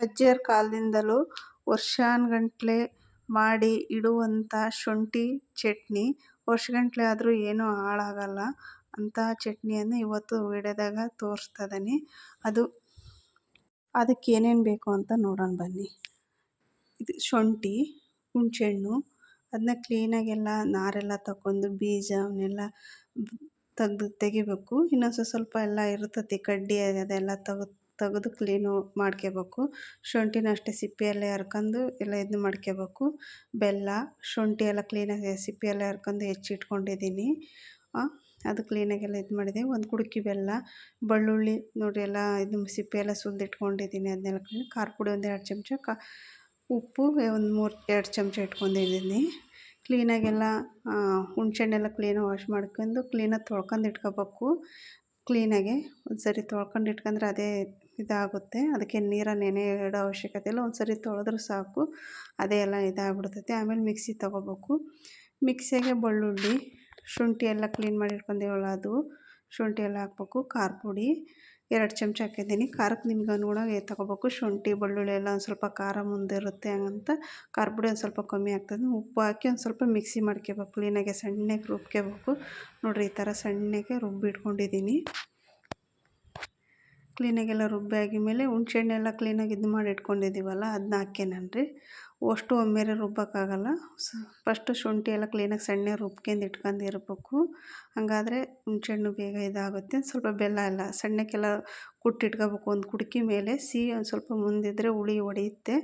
ಅಜ್ಜಿಯರ ಕಾಲದಿಂದಲೂ ವರ್ಷಾನುಗಟ್ಲೆ ಮಾಡಿ ಇಡುವಂಥ ಶುಂಠಿ ಚಟ್ನಿ, ವರ್ಷಗಟ್ಲೆ ಆದರೂ ಏನೂ ಹಾಳಾಗಲ್ಲ. ಅಂತ ಚಟ್ನಿಯನ್ನು ಇವತ್ತು ವಿಡಿಯೋದಾಗ ತೋರಿಸ್ತಾ ಇದ್ದೀನಿ ಅದು ಅದಕ್ಕೆ ಏನೇನು ಬೇಕು ಅಂತ ನೋಡೋಣ ಬನ್ನಿ. ಇದು ಶುಂಠಿ, ಹುಣಸೆಹಣ್ಣು ಅದನ್ನ ಕ್ಲೀನಾಗೆಲ್ಲ ನಾರೆಲ್ಲ ತಗೊಂಡು ಬೀಜ ಅವನ್ನೆಲ್ಲ ತೆಗ್ದು ತೆಗಿಬೇಕು. ಇನ್ನೊಂದು ಸ್ವಲ್ಪ ಎಲ್ಲ ಇರ್ತತಿ ಕಡ್ಡಿ ಅದೆಲ್ಲ ತೆಗ್ದು ತೆಗ್ದು ಕ್ಲೀನು ಮಾಡ್ಕೋಬೇಕು ಶುಂಠಿನ ಅಷ್ಟೇ ಸಿಪ್ಪೆ ಹರ್ಕೊಂಡು ಎಲ್ಲ ಇದನ್ನ ಮಾಡ್ಕೋಬೇಕು ಬೆಲ್ಲ, ಶುಂಠಿ ಎಲ್ಲ ಕ್ಲೀನಾಗಿ ಸಿಪ್ಪೆ ಎಲ್ಲ ಹರ್ಕೊಂಡು ಹೆಚ್ಚಿಟ್ಕೊಂಡಿದ್ದೀನಿ. ಅದು ಕ್ಲೀನಾಗೆಲ್ಲ ಇದು ಮಾಡಿದೆ. ಒಂದು ಕುಡುಕಿ ಬೆಲ್ಲ, ಬೆಳ್ಳುಳ್ಳಿ ನೋಡಿ ಎಲ್ಲ ಇದು ಸಿಪ್ಪೆ ಎಲ್ಲ ಸುಲಿದಿಟ್ಕೊಂಡಿದ್ದೀನಿ ಅದನ್ನೆಲ್ಲ ಕ್ಲೀನ್. ಖಾರ ಪುಡಿ ಒಂದು ಎರಡು ಚಮಚ, ಕಾ, ಉಪ್ಪು ಒಂದು ಮೂರು, ಎರಡು ಚಮಚ ಇಟ್ಕೊಂಡಿದ್ದೀನಿ. ಕ್ಲೀನಾಗೆಲ್ಲ ಹುಣ್ಸೆಹಣ್ಣೆಲ್ಲ ಕ್ಲೀನಾಗಿ ವಾಶ್ ಮಾಡ್ಕೊಂಡು ಕ್ಲೀನಾಗಿ ತೊಳ್ಕೊಂಡು ಇಟ್ಕೋಬೇಕು. ಕ್ಲೀನಾಗೆ ಒಂದು ಸರಿ ತೊಳ್ಕೊಂಡು ಇಟ್ಕೊಂಡ್ರೆ ಅದೇ ಇದಾಗುತ್ತೆ. ಅದಕ್ಕೆ ನೀರನ್ನು ನೆನೆ ಇಡೋ ಅವಶ್ಯಕತೆ ಇಲ್ಲ. ಒಂದು ಸರಿ ತೊಳೆದ್ರೆ ಸಾಕು. ಅದೇ ಎಲ್ಲ ಇದಾಗ್ಬಿಡ್ತೈತೆ. ಆಮೇಲೆ ಮಿಕ್ಸಿ ತೊಗೋಬೇಕು. ಮಿಕ್ಸಿಗೆ ಬೆಳ್ಳುಳ್ಳಿ, ಶುಂಠಿ ಎಲ್ಲ ಕ್ಲೀನ್ ಮಾಡಿ ಇಟ್ಕೊಂಡೀವಲ್ಲ ಅದು, ಶುಂಠಿ ಎಲ್ಲ ಹಾಕ್ಬೇಕು. ಖಾರ ಪುಡಿ, ಎರಡು ಚಮಚ ಹಾಕಿದ್ದೀನಿ. ಖಾರಕ್ಕೆ ನಿಮ್ಗೆ ಅನುಗುಣವಾಗಿ ತೊಗೋಬೇಕು. ಶುಂಠಿ, ಬೆಳ್ಳುಳ್ಳಿ ಎಲ್ಲ ಒಂದು ಸ್ವಲ್ಪ ಖಾರ ಮುಂದಿರುತ್ತೆ ಹಂಗಂತ ಖಾರ ಪುಡಿ ಒಂದು ಸ್ವಲ್ಪ ಕಮ್ಮಿ ಆಗ್ತದೆ. ಉಪ್ಪು ಹಾಕಿ ಒಂದು ಸ್ವಲ್ಪ ಮಿಕ್ಸಿ ಮಾಡ್ಕೋಬೇಕು. ಕ್ಲೀನಾಗೆ ಸಣ್ಣಗೆ ರುಬ್ಕೋಬೇಕು. ನೋಡಿರಿ ಈ ಥರ ಸಣ್ಣಗೆ ರುಬ್ಬಿಟ್ಕೊಂಡಿದ್ದೀನಿ. ಕ್ಲೀನಾಗೆಲ್ಲ ರುಬ್ಬಿ ಆಗಿದ್ಮೇಲೆ ಹುಣ್ಸೆಹಣ್ಣೆಲ್ಲ ಕ್ಲೀನಾಗಿ ಇದು ಮಾಡಿ ಇಟ್ಕೊಂಡಿದ್ದೀವಲ್ಲ ಅದನ್ನ ಹಾಕ್ಯನನ್ರಿ? ಅಷ್ಟು ಒಮ್ಮೆರೆ ರುಬ್ಬೋಕ್ಕಾಗಲ್ಲ ಫಸ್ಟು ಶುಂಠಿ ಎಲ್ಲ ಕ್ಲೀನಾಗಿ ಸಣ್ಣ ರುಬ್ಕೊಂಡು ಇಟ್ಕೊಂಡು ಇರಬೇಕು. ಹಾಗಾದ್ರೆ ಹುಣ್ಸೆಹಣ್ಣು ಬೇಗ ಇದಾಗುತ್ತೆ. ಸ್ವಲ್ಪ ಬೆಲ್ಲ ಎಲ್ಲ ಸಣ್ಣಕ್ಕೆಲ್ಲ ಕುಟ್ಟಿಟ್ಕೋಬೇಕು ಒಂದು ಕುಡ್ಕಿ ಮೇಲೆ ಸಿಹಿ ಒಂದು ಸ್ವಲ್ಪ ಮುಂದಿದ್ದರೆ ಹುಳಿ ಹೊಡೆಯುತ್ತೆ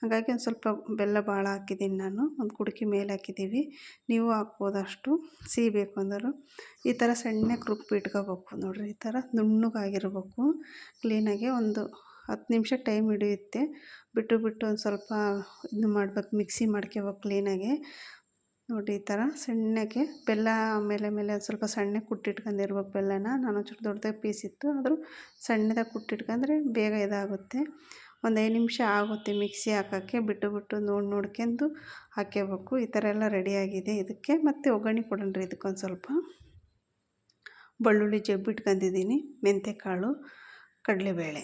ಹಾಗಾಗಿ ಒಂದು ಸ್ವಲ್ಪ ಬೆಲ್ಲ ಭಾಳ ಹಾಕಿದ್ದೀನಿ ನಾನು. ಒಂದು ಕುಡ್ಕಿ ಮೇಲೆ ಹಾಕಿದ್ದೀವಿ. ನೀವು ಹಾಕ್ಬೋದು ಅಷ್ಟು. ಸಿಹಿ ಬೇಕು ಅಂದರು. ಈ ಥರ ಸಣ್ಣಕ್ಕೆ ರುಬ್ಬಿ ಇಟ್ಕೋಬೇಕು ನೋಡಿರಿ. ಈ ಥರ ನುಣ್ಣಗಾಗಿರ್ಬೇಕು. ಕ್ಲೀನಾಗಿ ಒಂದು ಹತ್ತು ನಿಮಿಷ ಟೈಮ್ ಹಿಡಿಯುತ್ತೆ. ಬಿಟ್ಟು ಬಿಟ್ಟು ಒಂದು ಸ್ವಲ್ಪ ಇದು ಮಾಡ್ಬೇಕು, ಮಿಕ್ಸಿ ಮಾಡ್ಕೋಬೇಕು ಕ್ಲೀನಾಗಿ. ನೋಡಿ, ಈ ಥರ ಸಣ್ಣಗೆ ಬೆಲ್ಲ ಮೇಲೆ ಮೇಲೆ ಒಂದು ಸ್ವಲ್ಪ ಸಣ್ಣಗೆ ಕುಟ್ಟಿಟ್ಕೊಂಡಿರ್ಬೇಕು ಬೆಲ್ಲನ. ನಾನು ಒಂಚೂರು ದೊಡ್ಡದಾಗಿ ಪೀಸ್ ಇತ್ತು, ಆದರೂ ಸಣ್ಣದಾಗಿ ಕುಟ್ಟಿಟ್ಕೊಂಡ್ರೆ ಬೇಗ ಇದಾಗುತ್ತೆ. ಒಂದು ಐದು ನಿಮಿಷ ಆಗುತ್ತೆ ಮಿಕ್ಸಿ ಹಾಕೋಕ್ಕೆ. ಬಿಟ್ಟು ಬಿಟ್ಟು ನೋಡಿ ನೋಡ್ಕೊಂಡು ಹಾಕ್ಕೋಬೇಕು ಈ ಥರ ಎಲ್ಲ ರೆಡಿಯಾಗಿದೆ ಇದಕ್ಕೆ. ಮತ್ತು ಒಗ್ಗರಣೆ ಕೊಡೋಣ್ರಿ ಇದಕ್ಕೊಂದು ಸ್ವಲ್ಪ. ಬೆಳ್ಳುಳ್ಳಿ ಜಬ್ಬಿಟ್ಕೊಂಡಿದ್ದೀನಿ ಮೆಂತ್ಯಕಾಳು ಕಡಲೆಬೇಳೆ.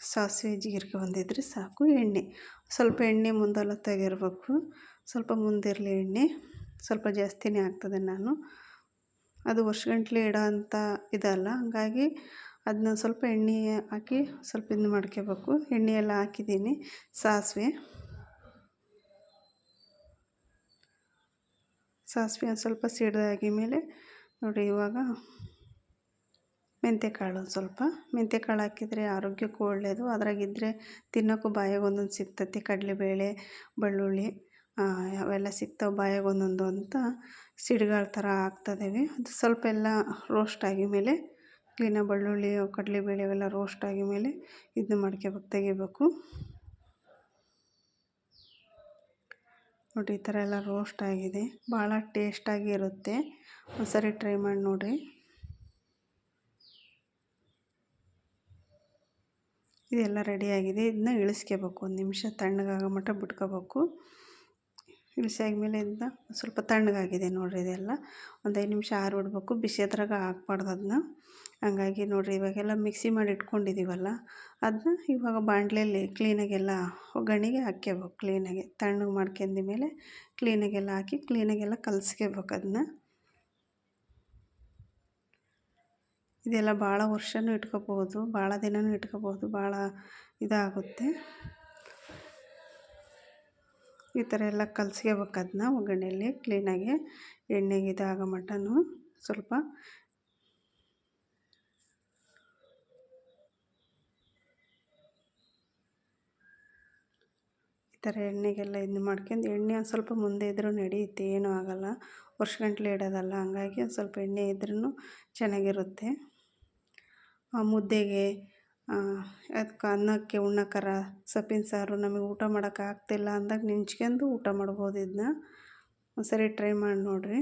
ಸಾಸಿವೆ ಜೀರಿಗೆ ಒಂದಿದ್ರೆ ಸಾಕು ಎಣ್ಣೆ. ಸ್ವಲ್ಪ ಎಣ್ಣೆ ಮುಂದೆಲ್ಲ ತೆಗಿರ್ಬೇಕು. ಸ್ವಲ್ಪ ಮುಂದಿರಲಿ ಎಣ್ಣೆ. ಸ್ವಲ್ಪ ಜಾಸ್ತಿನೇ ಆಗ್ತದೆ ನಾನು. ಅದು ವರ್ಷಗಂಟ್ಲೆ ಇಡೋ ಅಂಥ ಇದಲ್ಲ. ಹಾಗಾಗಿ ಅದನ್ನ ಸ್ವಲ್ಪ ಎಣ್ಣೆ ಹಾಕಿ ಸ್ವಲ್ಪ ಇದು ಮಾಡ್ಕೋಬೇಕು. ಎಣ್ಣೆ ಎಲ್ಲ ಹಾಕಿದ್ದೀನಿ. ಸಾಸಿವೆ. ಸಾಸಿವೆ ಸ್ವಲ್ಪ ಸಿಡ್ದಾಗಿ ಮೇಲೆ ನೋಡಿ ಇವಾಗ ಮೆಂತ್ಯಕಾಳು ಒಂದು ಸ್ವಲ್ಪ. ಮೆಂತ್ಯಕಾಳು ಹಾಕಿದರೆ ಆರೋಗ್ಯಕ್ಕೂ ಒಳ್ಳೆಯದು ಅದ್ರಾಗಿದ್ದರೆ ತಿನ್ನೋಕ್ಕೂ ಬಾಯಾಗೆ ಒಂದೊಂದು ಸಿಗ್ತೈತಿ ಕಡಲೆಬೇಳೆ, ಬೆಳ್ಳುಳ್ಳಿ ಅವೆಲ್ಲ ಸಿಗ್ತಾವೆ ಬಾಯಾಗೆ ಒಂದೊಂದು ಅಂತ ಸಿಡ್ಗಾಳು ಥರ ಹಾಕ್ತಾಯಿದ್ದೀವಿ ಅದು ಸ್ವಲ್ಪ ಎಲ್ಲ ರೋಸ್ಟ್ ಆಗಿದ್ಮೇಲೆ ಕ್ಲೀನಾಗಿ ಬೆಳ್ಳುಳ್ಳಿ, ಕಡಲೆಬೇಳೆ ಅವೆಲ್ಲ ರೋಸ್ಟ್ ಆಗಿದ್ಮೇಲೆ ಇದನ್ನ ಮಾಡ್ಕೋಬೇಕು, ತೆಗಿಬೇಕು. ನೋಡಿ, ಈ ಥರ ಎಲ್ಲ ರೋಸ್ಟ್ ಆಗಿದೆ. ಭಾಳ ಟೇಸ್ಟಾಗಿ ಇರುತ್ತೆ. ಒಂದ್ಸರಿ ಟ್ರೈ ಮಾಡಿ ನೋಡಿರಿ. ಇದೆಲ್ಲ ರೆಡಿಯಾಗಿದೆ. ಇದನ್ನ ಇಳಿಸ್ಕೋಬೇಕು. ಒಂದು ನಿಮಿಷ ತಣ್ಣಗಾಗೋ ಮಟ್ಟ ಬಿಟ್ಕೋಬೇಕು. ಇಳಿಸಿ ಆದಮೇಲೆ ಇದನ್ನ ಸ್ವಲ್ಪ ತಣ್ಣಗಾಗಿದೆ ನೋಡಿರಿ ಇದೆಲ್ಲ. ಒಂದು ಐದು ನಿಮಿಷ ಆರಿಬಿಡ್ಬೇಕು ಬಿಸಿ ಅದ್ರಾಗ ಹಾಕ್ಬಾರ್ದು ಅದನ್ನ. ಹಂಗಾಗಿ ನೋಡಿರಿ ಇವಾಗೆಲ್ಲ ಮಿಕ್ಸಿ ಮಾಡಿ ಇಟ್ಕೊಂಡಿದ್ದೀವಲ್ಲ ಅದನ್ನ ಇವಾಗ ಬಾಣಲೆಯಲ್ಲಿ ಕ್ಲೀನಾಗೆಲ್ಲ ಒಗ್ಗರಣೆಗೆ ಹಾಕ್ಕೋಬೇಕು ಕ್ಲೀನಾಗಿ ತಣ್ಣಗೆ ಮಾಡ್ಕೊಂಡಿದ್ಮೇಲೆ ಮೇಲೆ ಕ್ಲೀನಾಗೆಲ್ಲ ಹಾಕಿ ಕ್ಲೀನಾಗೆಲ್ಲ ಕಲಸ್ಕೋಬೇಕು ಅದನ್ನ. ಇದೆಲ್ಲ ಭಾಳ ವರ್ಷನೂ ಇಟ್ಕೋಬೋದು, ಭಾಳ ದಿನವೂ ಇಟ್ಕೋಬೋದು, ಭಾಳ ಇದಾಗುತ್ತೆ. ಈ ಥರ ಎಲ್ಲ ಕಲಸ್ಕೋಬೇಕು ಅದನ್ನ ಒಗ್ಗರಣೆಯಲ್ಲಿ ಕ್ಲೀನಾಗಿ ಎಣ್ಣೆಗೆ ಇದಾಗೋ ಮಟನು ಸ್ವಲ್ಪ ಈ ಥರ ಎಣ್ಣೆಗೆಲ್ಲ ಇದು ಮಾಡ್ಕೊಂಡು ಎಣ್ಣೆ ಒಂದು ಸ್ವಲ್ಪ ಮುಂದೆ ಇದ್ದರೂ ನಡೆಯುತ್ತೆ, ಏನೂ ಆಗೋಲ್ಲ. ವರ್ಷಗಂಟ್ಲೆ ಇಡೋದಲ್ಲ, ಹಂಗಾಗಿ ಒಂದು ಸ್ವಲ್ಪ ಎಣ್ಣೆ ಇದ್ರೂ ಚೆನ್ನಾಗಿರುತ್ತೆ. ಮುದ್ದೆಗೆ ಅದಕ್ಕೆ ಅನ್ನಕ್ಕೆ, ಉಣ್ಣೋಕ್ಕಾರ, ಸೊಪ್ಪಿನ ಸಾರು ನಮಗೆ ಊಟ ಮಾಡೋಕ್ಕಾಗ್ತಿಲ್ಲ ಅಂದಾಗ ನೆಂಚ್ಕೊಂಡು ಊಟ ಮಾಡ್ಬೋದು ಇದನ್ನ. ಒಂದ್ಸರಿ ಟ್ರೈ ಮಾಡಿ ನೋಡಿರಿ.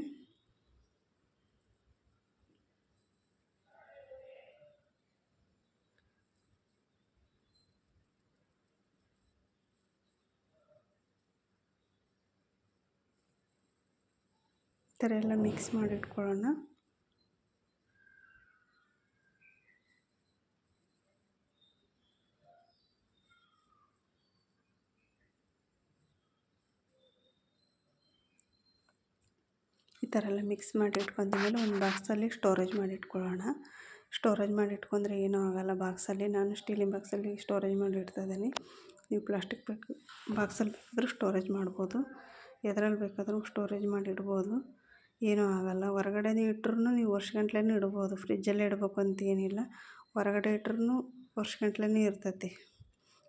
ಥರ ಎಲ್ಲ ಮಿಕ್ಸ್ ಮಾಡಿಟ್ಕೊಳ್ಳೋಣ. ಈ ಥರ ಎಲ್ಲ ಮಿಕ್ಸ್ ಮಾಡಿಟ್ಕೊಂಡ್ಮೇಲೆ ಒಂದು ಬಾಕ್ಸಲ್ಲಿ ಸ್ಟೋರೇಜ್ ಮಾಡಿ ಇಟ್ಕೊಳ್ಳೋಣ ಸ್ಟೋರೇಜ್ ಮಾಡಿ ಇಟ್ಕೊಂಡ್ರೆ ಏನೂ ಆಗೋಲ್ಲ ಬಾಕ್ಸಲ್ಲಿ ನಾನು ಸ್ಟೀಲಿನ ಬಾಕ್ಸಲ್ಲಿ ಸ್ಟೋರೇಜ್ ಮಾಡಿ ನೀವು ಪ್ಲಾಸ್ಟಿಕ್ ಬಾಕ್ಸಲ್ಲಿ ಬೇಕಾದರೂ ಸ್ಟೋರೇಜ್ ಮಾಡ್ಬೋದು. ಎದ್ರಲ್ಲಿ ಬೇಕಾದರೂ ಸ್ಟೋರೇಜ್ ಮಾಡಿ ಇಡ್ಬೋದು ಏನೂ ಆಗಲ್ಲ. ಹೊರ್ಗಡೆನೇ ಇಟ್ರೂ ನೀವು ವರ್ಷಗಟ್ಲೆನೂ ಇಡ್ಬೋದು. ಫ್ರಿಜ್ಜಲ್ಲೇ ಇಡಬೇಕು ಅಂತ ಏನಿಲ್ಲ. ಹೊರಗಡೆ ಇಟ್ರೂ ವರ್ಷಗಟ್ಲೆನೇ ಇರ್ತೈತಿ.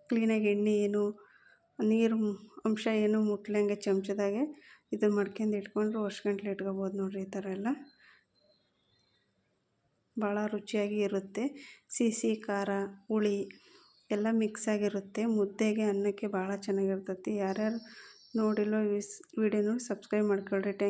ಕ್ಲೀನಾಗಿ ಎಣ್ಣೆ ಏನು, ನೀರು ಅಂಶ ಏನು ಮುಟ್ಲಂಗೆ ಚಮಚದಾಗೆ ಇದನ್ನು ಮಡ್ಕೊಂಡು ಇಟ್ಕೊಂಡ್ರೆ ವರ್ಷಗಟ್ಲೆ ಇಟ್ಕೊಬೋದು ನೋಡಿರಿ ಈ ಥರ ಎಲ್ಲ. ಭಾಳ ರುಚಿಯಾಗಿ ಇರುತ್ತೆ. ಸಿಹಿ ಖಾರ, ಹುಳಿ ಎಲ್ಲ ಮಿಕ್ಸ್ ಆಗಿರುತ್ತೆ. ಮುದ್ದೆಗೆ ಅನ್ನಕ್ಕೆ ಭಾಳ ಚೆನ್ನಾಗಿರ್ತೈತಿ. ಯಾರ್ಯಾರು ನೋಡಿಲ್ಲೋ ವಿಸ್, ವಿಡಿಯೋ ನೋಡಿ ಸಬ್ಸ್ಕ್ರೈಬ್ ಮಾಡ್ಕೊಳ್ರಿ. ಟ್ಯಾಂಕ್